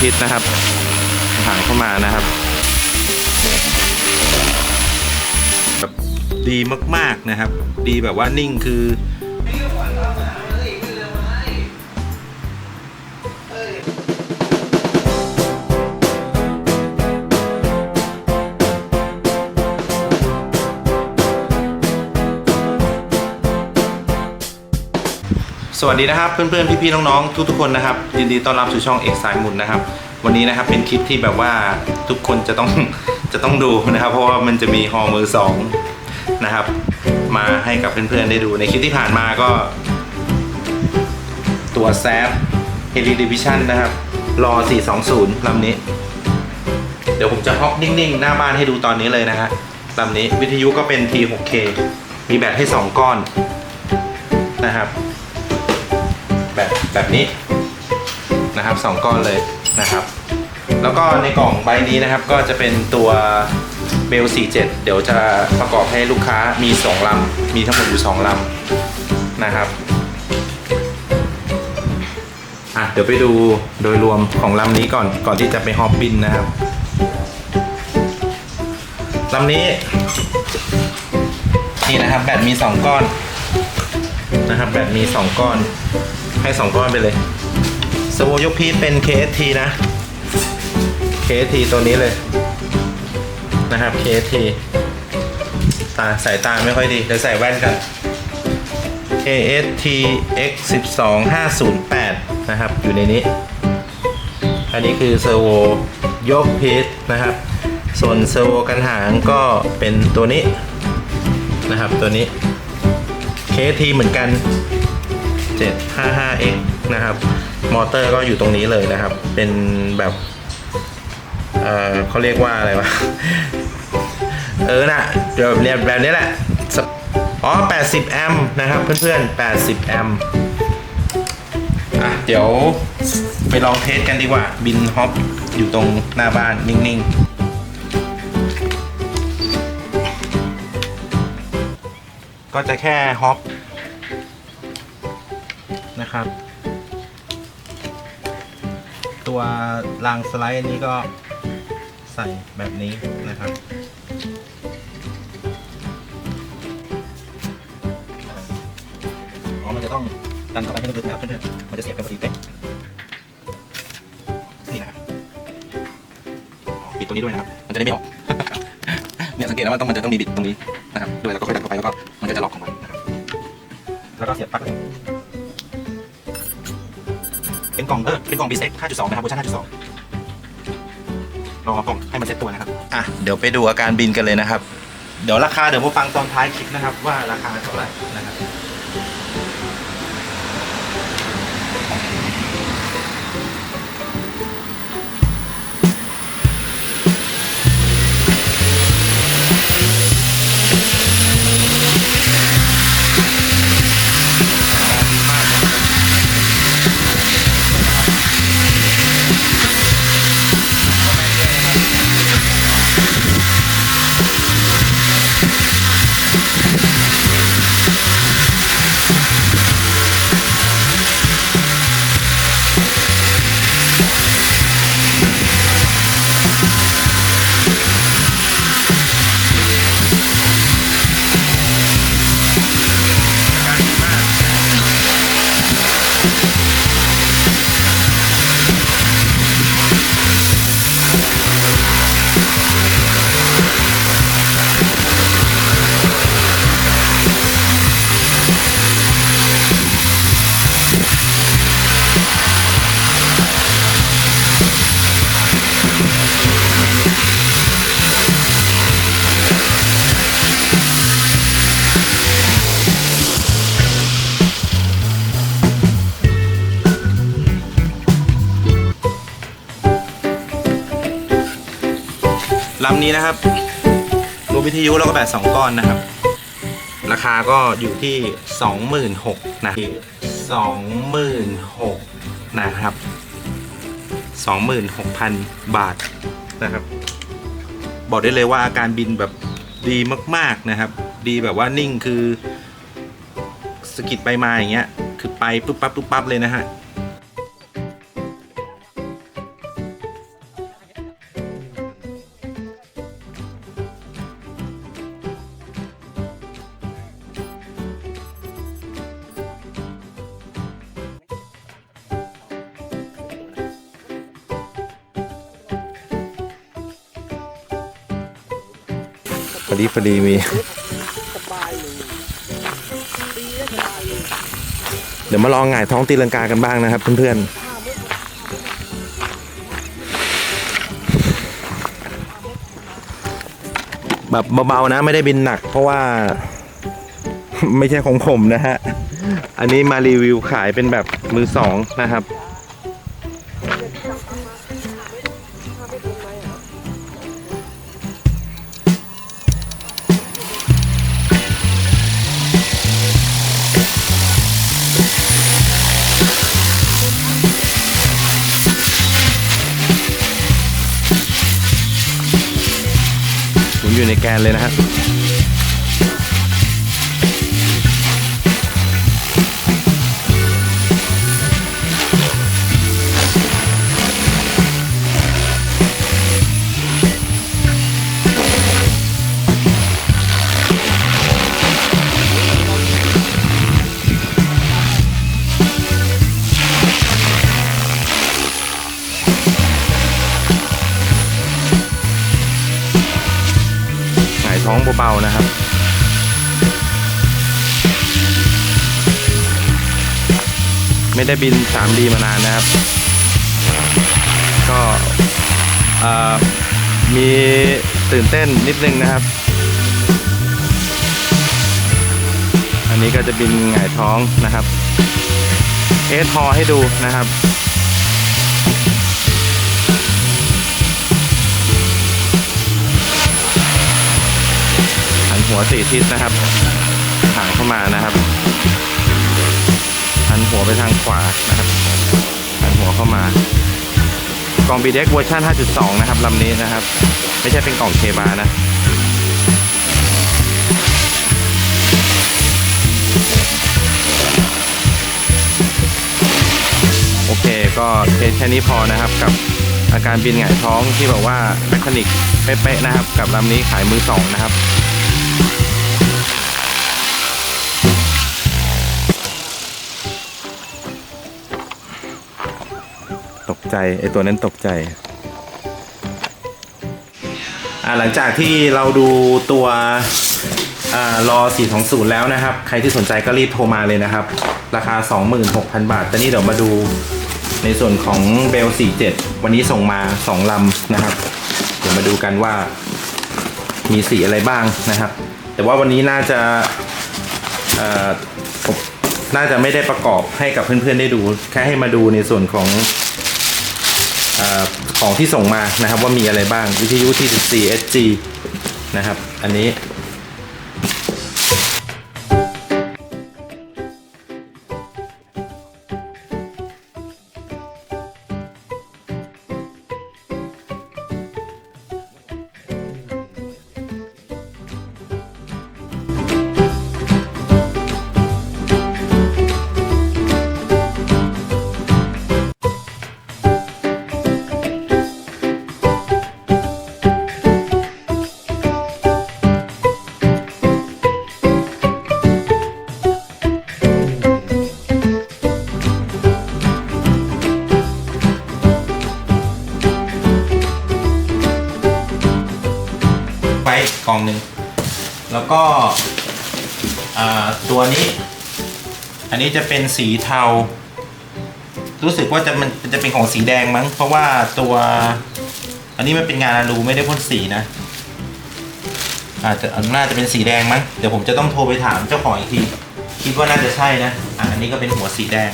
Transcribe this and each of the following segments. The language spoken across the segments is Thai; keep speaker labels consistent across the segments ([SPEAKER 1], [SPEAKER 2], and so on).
[SPEAKER 1] ทิศนะครับผ่านเข้ามานะครับ แบบดีมากๆนะครับ ดีแบบว่านิ่งคือ สวัสดีนะครับเพื่อนๆพี่ๆน้องๆทุกๆคนนะครับยินดีต้อนรับสู่ช่องเอกสายหมุนนะครับ วันนี้นะครับเป็นคลิปที่แบบว่าทุกคนจะต้องจะต้องดูนะครับ เพราะว่ามันจะมีฮอมือสองนะครับ มาให้กับเพื่อนๆได้ดูในคลิปที่ผ่านมาก็ ตัวแซฟเฮลิดิวิชันนะครับรอ 420ลำนี้ เดี๋ยวผมจะฮอกนิ่งๆ หน้าบ้านให้ดูตอนนี้เลยนะฮะลำนี้วิทยุก็เป็น T6K มีแบตให้ 2 ก้อนนะครับ แบบแบบนี้นะครับสองก้อนเลยนะครับ แล้วก็ในกล่องใบนี้นะครับก็จะเป็นตัวเบล 47 เดี๋ยวจะประกอบให้ลูกค้ามี 2 ลำ มีทั้งหมดอยู่ 2 ลำนะครับอะเดี๋ยวไปดูโดยรวมของลำนี้ก่อนก่อนที่จะไปฮอปบินนะครับลำนี้ นี่นะครับแบตมี 2 ก้อนนะครับแบตมี 2 ก้อน ให้2ก้อนไปเลยสโวยกพีเป็น KST นะ KST ตัวนี้เลยนะครับ KST ตาสายตาไม่ค่อยดีเดี๋ยวใส่แว่นกัน KST X 1 2 5 0 8นะครับ อยู่ในนี้ อันนี้คือเซอร์โวยกพีชนะครับ ส่วนเซอร์โวกันหางก็เป็นตัวนี้นะครับตัวนี้ KST เหมือนกัน 755X นะครับ มอเตอร์ก็อยู่ตรงนี้เลยนะครับ เป็นแบบเอ่อเขาเรียกว่าอะไรวะ เออน่ะเดี๋ยวเรียนแบบนี้แหละ อ๋อ 80 แอมป์นะครับเพื่อนๆ 80 แอมป์อะ เดี๋ยวไปลองเทสกันดีกว่า บินฮอปอยู่ตรงหน้าบ้านนิ่งๆก็จะแค่ฮอป นะครับ ตัวรางสไลด์นี้ก็ใส่แบบนี้นะครับอ๋อมันจะต้องดันเข้าไปให้ลึกๆนะครับเพื่อนๆมันจะเสียบกันพอดีเป๊ะนี่นะครับปิดตัวนี้ด้วยนะครับ มันจะได้ไม่ออก เนี่ยสังเกตแล้วว่าต้องมันจะต้องมีบิดตรงนี้นะครับ ด้วยแล้วก็ค่อยดันเข้าไปแล้วก็มันก็จะล็อกของมันนะครับ แล้วก็เสียบปลั๊ก เลยเป็นกล่องเออเป็นกล่อง BSX 5.2 นะครับเวอร์ชัน5.2 รอกล่องให้มันเซ็ตตัวนะครับ อะ เดี๋ยวไปดูอาการบินกันเลยนะครับ เดี๋ยวราคาเดี๋ยวมาฟังตอนท้ายคลิปนะครับ ว่าราคาเท่าไหร่นะครับ ลำนี้นะครับรวมวิทยุแล้วก็แบตสองก้อนนะครับ ราคาก็อยู่ที่สองหมื่นหกนะสองหมื่นหกนะครับสองหมื่นหกพันบาทนะครับ บอกได้เลยว่าอาการบินแบบดีมาก ๆนะครับ ดีแบบว่านิ่งคือสกิดไปมาอย่างเงี้ย คือไปปุ๊บปั๊บปุ๊บปั๊บเลยนะฮะ อดีพอดีมี
[SPEAKER 2] เลยตีได้สบายเลย
[SPEAKER 1] เดี๋ยวมาลองหงายท้องตีลังกากันบ้างนะครับเพื่อนๆแบบเบาๆนะไม่ได้บินหนัก เพราะว่า ไม่ใช่ของผมนะฮะ อันนี้มารีวิวขายเป็นแบบมือสองนะครับ ผมอยู่ในแกนเลยนะฮะ เบาๆนะครับไม่ได้บิน 3D มานานนะครับ ก็มีตื่นเต้นนิดนึงนะครับ อันนี้ก็จะบินหงายท้องนะครับเอสทอให้ดูนะครับ หัวสี่ทิศนะครับหางเข้ามานะครับหันหัวไปทางขวานะครับหันหัวเข้ามากล่อง b d x เวอร์ชัน5.2 นะครับลำนี้นะครับ ไม่ใช่เป็นกล่องเคบานะโอเคก็เทสแค่นี้พอนะครับกับอาการบินหงายท้องที่บอกว่าแมคานิกเป๊ะๆนะครับ กับลำนี้ขายมือสองนะครับ ตกใจไอตัวนั้นตกใจอ่าหลังจากที่เราดูตัวอ่ารอ420 แล้วนะครับ ใครที่สนใจก็รีบโทรมาเลยนะครับ ราคา 26,000 บาท แต่นี่เดี๋ยวมาดูในส่วนของเบล 47 วันนี้ส่งมา 2 ลำนะครับ เดี๋ยวมาดูกันว่ามีสีอะไรบ้างนะครับ แต่ว่าวันนี้น่าจะผมน่าจะไม่ได้ประกอบให้กับเพื่อนๆได้ดู แค่ให้มาดูในส่วนของอของที่ส่งมานะครับว่ามีอะไรบ้างวิทยุที่ 14 SG นะครับ อันนี้ กล่องหนึ่งแล้วก็ตัวนี้ อันนี้จะเป็นสีเทา รู้สึกว่าจะมันจะเป็นของสีแดงมั้ง เพราะว่าตัวอันนี้มันเป็นงานอลูไม่ได้พ่นสีนะอาจจะน่าจะเป็นสีแดงมั้งเดี๋ยวผมจะต้องโทรไปถามเจ้าของอีกที คิดว่าน่าจะใช่นะอันนี้ก็เป็นหัวสีแดง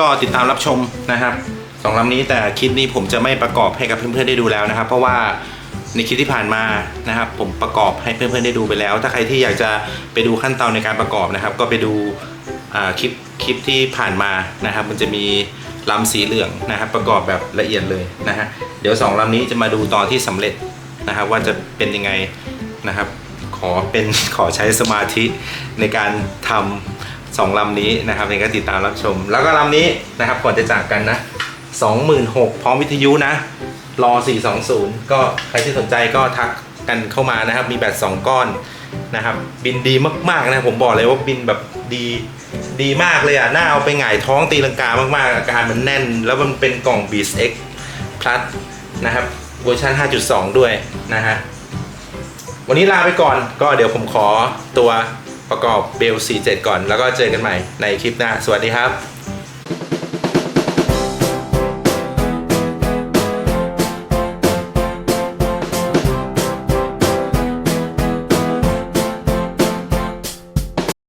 [SPEAKER 1] ก็ติดตามรับชมนะครับสองลำนี้แต่คลิปนี้ผมจะไม่ประกอบให้กับเพื่อนๆได้ดูแล้วนะครับ เพราะว่าในคลิปที่ผ่านมานะครับ ผมประกอบให้เพื่อนๆได้ดูไปแล้ว ถ้าใครที่อยากจะไปดูขั้นตอนในการประกอบนะครับ ก็ไปดูคลิปคลิปที่ผ่านมานะครับ มันจะมีลำสีเหลืองนะครับ ประกอบแบบละเอียดเลยนะฮะเดี๋ยวสองลำนี้จะมาดูตอนที่สำเร็จนะครับ ว่าจะเป็นยังไงนะครับ ขอเป็นขอใช้สมาธิในการทำ สองลำนี้นะครับในการติดตามรับชม แล้วก็ลำนี้นะครับก่อนจะจากกันนะ26,000พร้อมวิทยุนะรอ420 ก็ใครที่สนใจก็ทักกันเข้ามานะครับ มีแบต2ก้อนนะครับ บินดีมากๆนะผมบอกเลยว่าบินแบบดีดีมากเลยอะน่าเอาไปหงายท้องตีลังกามากๆ อาการมันแน่น แล้วมันเป็นกล่อง b e a s X Plus นะครับเวอร์ชัน5.2 ด้วยนะฮะวันนี้ลาไปก่อนก็เดี๋ยวผมขอตัว ประกอบเบล47 ก่อน แล้วก็เจอกันใหม่ในคลิปหน้า สวัสดีครับ